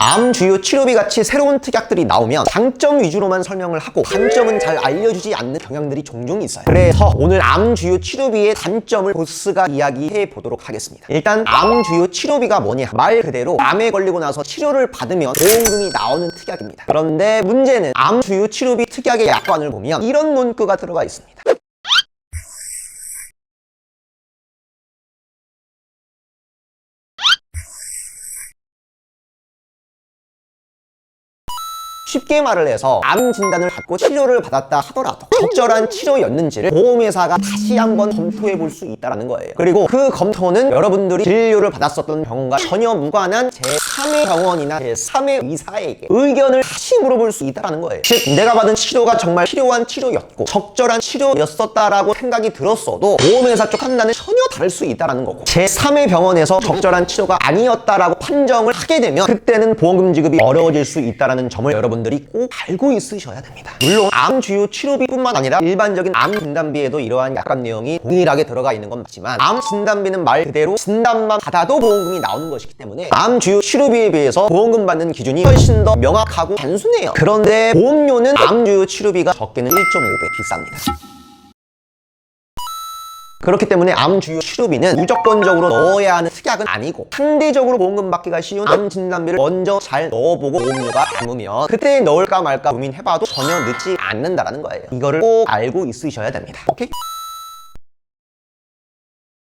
암 주요 치료비 같이 새로운 특약들이 나오면 장점 위주로만 설명을 하고 단점은 잘 알려주지 않는 경향들이 종종 있어요. 그래서 오늘 암 주요 치료비의 단점을 보스가 이야기해 보도록 하겠습니다. 일단 암 주요 치료비가 뭐냐? 말 그대로 암에 걸리고 나서 치료를 받으면 보험금이 나오는 특약입니다. 그런데 문제는 암 주요 치료비 특약의 약관을 보면 이런 문구가 들어가 있습니다. 쉽게 말을 해서 암 진단을 받고 치료를 받았다 하더라도 적절한 치료였는지를 보험회사가 다시 한번 검토해 볼 수 있다는 거예요. 그리고 그 검토는 여러분들이 진료를 받았었던 병원과 전혀 무관한 제3의 병원이나 제3의 의사에게 의견을 다시 물어볼 수 있다는 거예요. 즉 내가 받은 치료가 정말 필요한 치료였고 적절한 치료였었다라고 생각이 들었어도 보험회사 쪽 판단은 전혀 다를 수 있다는 거고 제3의 병원에서 적절한 치료가 아니었다라고 판정을 하게 되면 그때는 보험금 지급이 어려워질 수 있다는 점을 여러분 들이 꼭 알고 있으셔야 됩니다. 물론 암 주요 치료비뿐만 아니라 일반적인 암 진단비에도 이러한 약관 내용이 동일하게 들어가 있는 건 맞지만 암 진단비는 말 그대로 진단만 받아도 보험금이 나오는 것이기 때문에 암 주요 치료비에 비해서 보험금 받는 기준이 훨씬 더 명확하고 단순해요. 그런데 보험료는 암 주요 치료비가 적게는 1.5배 비쌉니다. 그렇기 때문에 암 주요 치료비는 무조건적으로 넣어야 하는 특약은 아니고 상대적으로 보험금 받기가 쉬운 암 진단비를 먼저 잘 넣어보고 보험료가 남으면 그때 넣을까 말까 고민해봐도 전혀 늦지 않는다라는 거예요. 이거를 꼭 알고 있으셔야 됩니다. 오케이?